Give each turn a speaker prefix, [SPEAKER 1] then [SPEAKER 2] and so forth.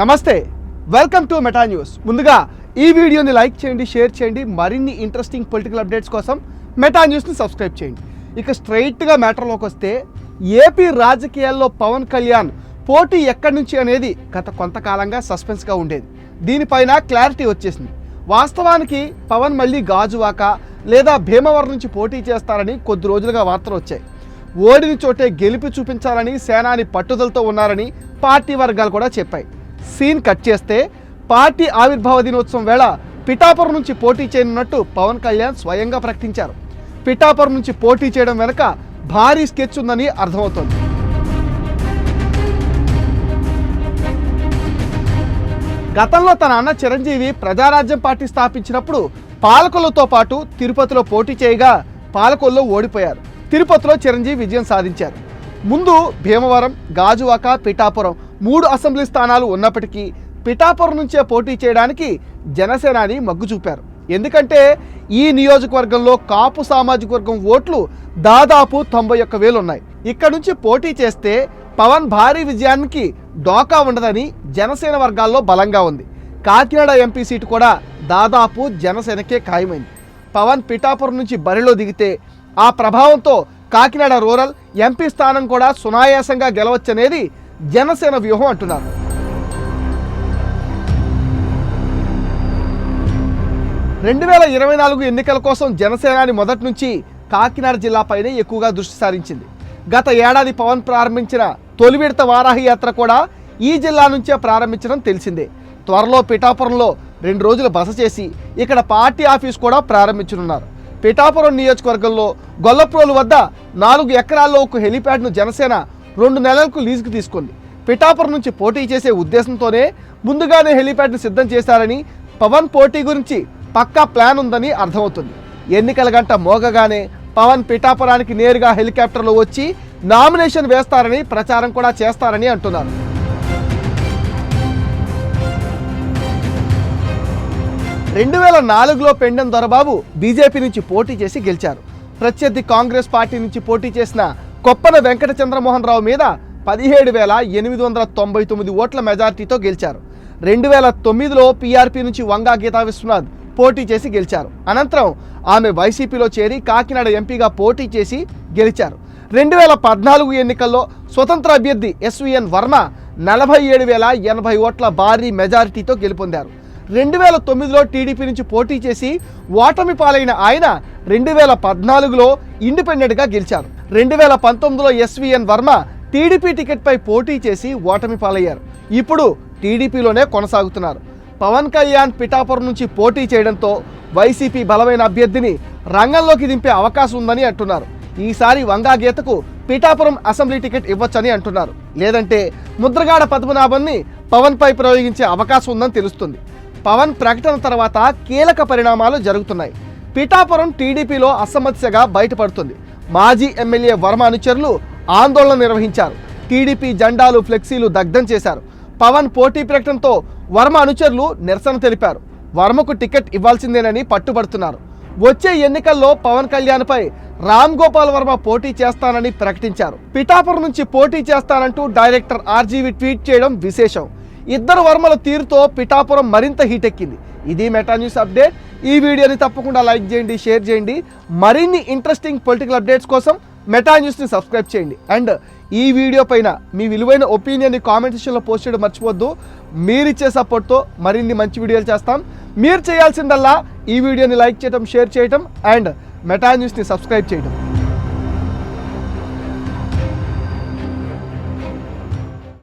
[SPEAKER 1] నమస్తే welcome to meta news ముందుగా ఈ వీడియోని లైక్ చేయండి షేర్ చేయండి మరిన్ని ఇంట్రెస్టింగ్ పొలిటికల్ అప్డేట్స్ కోసం మెటా న్యూస్ని సబ్స్క్రైబ్ చేయండి. ఇక స్ట్రైట్గా మ్యాటర్లోకి వస్తే ఏపీ రాజకీయాల్లో పవన్ కళ్యాణ్ పోటీ ఎక్కడి నుంచి అనేది గత కొంతకాలంగా సస్పెన్స్గా ఉండేది. దీనిపైన క్లారిటీ వచ్చేసింది. వాస్తవానికి పవన్ మళ్ళీ గాజువాక లేదా భీమవరం నుంచి పోటీ చేస్తారని కొద్ది రోజులుగా వార్తలు వచ్చాయి. ఓడిన చోటే గెలిపి చూపించాలని సేనాని పట్టుదలతో ఉన్నారని పార్టీ వర్గాలు కూడా చెప్పాయి. సీన్ కట్ చేస్తే పార్టీ ఆవిర్భావ దినోత్సవం వేళ పిఠాపురం నుంచి పోటీ చేయనున్నట్టు పవన్ కళ్యాణ్ స్వయంగా ప్రకటించారు. పిఠాపురం నుంచి పోటీ చేయడం వెనుక భారీ స్కెచ్ ఉందని అర్థమవుతోంది. గతంలో తన అన్న చిరంజీవి ప్రజారాజ్యం పార్టీ స్థాపించినప్పుడు పాలకొల్లతో పాటు తిరుపతిలో పోటీ చేయగా పాలకొల్లో ఓడిపోయారు. తిరుపతిలో చిరంజీవి విజయం సాధించారు. ముందు భీమవరం గాజువాక పిఠాపురం మూడు అసెంబ్లీ స్థానాలు ఉన్నప్పటికీ పిఠాపురం నుంచే పోటీ చేయడానికి జనసేనాని మగ్గు చూపారు. ఎందుకంటే ఈ నియోజకవర్గంలో కాపు సామాజిక వర్గం ఓట్లు దాదాపు తొంభై ఒక్క వేలు ఉన్నాయి. ఇక్కడ నుంచి పోటీ చేస్తే పవన్ భారీ విజయానికి డోకా ఉండదని జనసేన వర్గాల్లో బలంగా ఉంది. కాకినాడ ఎంపీ సీటు కూడా దాదాపు జనసేనకే ఖాయమైంది. పవన్ పిఠాపురం నుంచి బరిలో దిగితే ఆ ప్రభావంతో కాకినాడ రూరల్ ఎంపీ స్థానం కూడా సునాయాసంగా గెలవచ్చనేది జనసేన వ్యూహం అంటున్నారు. రెండు వేల ఇరవై నాలుగు ఎన్నికల కోసం జనసేనాని మొదటి నుంచి కాకినాడ జిల్లాపైనే ఎక్కువగా దృష్టి సారించింది. గత ఏడాది పవన్ ప్రారంభించిన తొలి విడత వారాహి యాత్ర కూడా ఈ జిల్లా నుంచే ప్రారంభించడం తెలిసిందే. త్వరలో పిఠాపురంలో రెండు రోజులు బస చేసి ఇక్కడ పార్టీ ఆఫీస్ కూడా ప్రారంభించనున్నారు. పిఠాపురం నియోజకవర్గంలో గొల్లప్రోలు వద్ద నాలుగు ఎకరాల్లో ఒక హెలిప్యాడ్ను జనసేన రెండు నెలలకు లీజుకు తీసుకుంది. పిఠాపురం నుంచి పోటీ చేసే ఉద్దేశంతోనే ముందుగానే హెలిప్యాడ్ను సిద్ధం చేశారని పవన్ పోటీ గురించి పక్కా ప్లాన్ ఉందని అర్థమవుతుంది. ఎన్నికల గంట మోగగానే పవన్ పిఠాపురానికి నేరుగా హెలికాప్టర్లో వచ్చి నామినేషన్ వేస్తారని ప్రచారం కూడా చేస్తారని అంటున్నారు. రెండు వేల నాలుగులో పెండెం దొరబాబు బీజేపీ నుంచి పోటీ చేసి గెలిచారు. ప్రత్యర్థి కాంగ్రెస్ పార్టీ నుంచి పోటీ చేసిన కొప్పల వెంకట చంద్రమోహన్ రావు మీద పదిహేడు వేల ఎనిమిది వందల తొంభై తొమ్మిది ఓట్ల మెజార్టీతో గెలిచారు. రెండు వేల తొమ్మిదిలో పీఆర్పీ నుంచి వంగా గీతా విశ్వనాథ్ పోటీ చేసి గెలిచారు. అనంతరం ఆమె వైసీపీలో చేరి కాకినాడ ఎంపీగా పోటీ చేసి గెలిచారు. రెండు వేల పద్నాలుగు ఎన్నికల్లో స్వతంత్ర అభ్యర్థి ఎస్విఎన్ వర్మ నలభై ఏడు వేల ఎనభై ఓట్ల భారీ మెజారిటీతో గెలుపొందారు. రెండు వేల తొమ్మిదిలో టీడీపీ నుంచి పోటీ చేసి ఓటమి పాలైన ఆయన రెండు వేల పద్నాలుగులో ఇండిపెండెంట్గా గెలిచారు. రెండు వేల పంతొమ్మిదిలో ఎస్విఎన్ వర్మ టీడీపీ టికెట్పై పోటీ చేసి ఓటమి పాలయ్యారు. ఇప్పుడు టీడీపీలోనే కొనసాగుతున్నారు. పవన్ కళ్యాణ్ పిఠాపురం నుంచి పోటీ చేయడంతో వైసీపీ బలమైన అభ్యర్థిని రంగంలోకి దింపే అవకాశం ఉందని అంటున్నారు. ఈసారి వంగా గీతకు పిఠాపురం అసెంబ్లీ టికెట్ ఇవ్వచ్చని అంటున్నారు. లేదంటే ముద్రగాడ పద్మనాభన్ని పవన్పై ప్రయోగించే అవకాశం ఉందని తెలుస్తుంది. పవన్ ప్రకటన తర్వాత కీలక పరిణామాలు జరుగుతున్నాయి. పిఠాపురం టీడీపీలో అసమస్యగా బయటపడుతుంది. మాజీ ఎమ్మెల్యే వర్మ అనుచరులు ఆందోళన నిర్వహించారు. టీడీపీ జెండాలు ఫ్లెక్సీలు దగ్ధం చేశారు. పవన్ పోటీ ప్రకటనతో వర్మ అనుచరులు నిరసన తెలిపారు. వర్మకు టికెట్ ఇవ్వాల్సిందేనని పట్టుబడుతున్నారు. వచ్చే ఎన్నికల్లో పవన్ కళ్యాణ్పై రామ్ గోపాల్ వర్మ పోటీ చేస్తానని ప్రకటించారు. పిఠాపురం నుంచి పోటీ చేస్తానంటూ డైరెక్టర్ ఆర్జీవి ట్వీట్ చేయడం విశేషం. ఇద్దరు వర్మల తీరుతో పిఠాపురం మరింత హీటెక్కింది. ఇది మెటా న్యూస్ అప్డేట్ ఈ వీడియోని తప్పకుండా లైక్ చేయండి షేర్ చేయండి. మరిన్ని ఇంట్రెస్టింగ్ పొలిటికల్ అప్డేట్స్ కోసం మెటా న్యూస్ని సబ్స్క్రైబ్ చేయండి. అండ్ ఈ వీడియో పైన మీ విలువైన ఒపీనియన్ని కామెంట్ సెక్షన్లో పోస్ట్ చేయడం మర్చిపోద్దు మీరిచ్చే సపోర్ట్తో మరిన్ని మంచి వీడియోలు చేస్తాం. మీరు చేయాల్సిందల్లా ఈ వీడియోని లైక్ చేయడం షేర్ చేయడం అండ్ మెటా న్యూస్ని సబ్స్క్రైబ్ చేయడం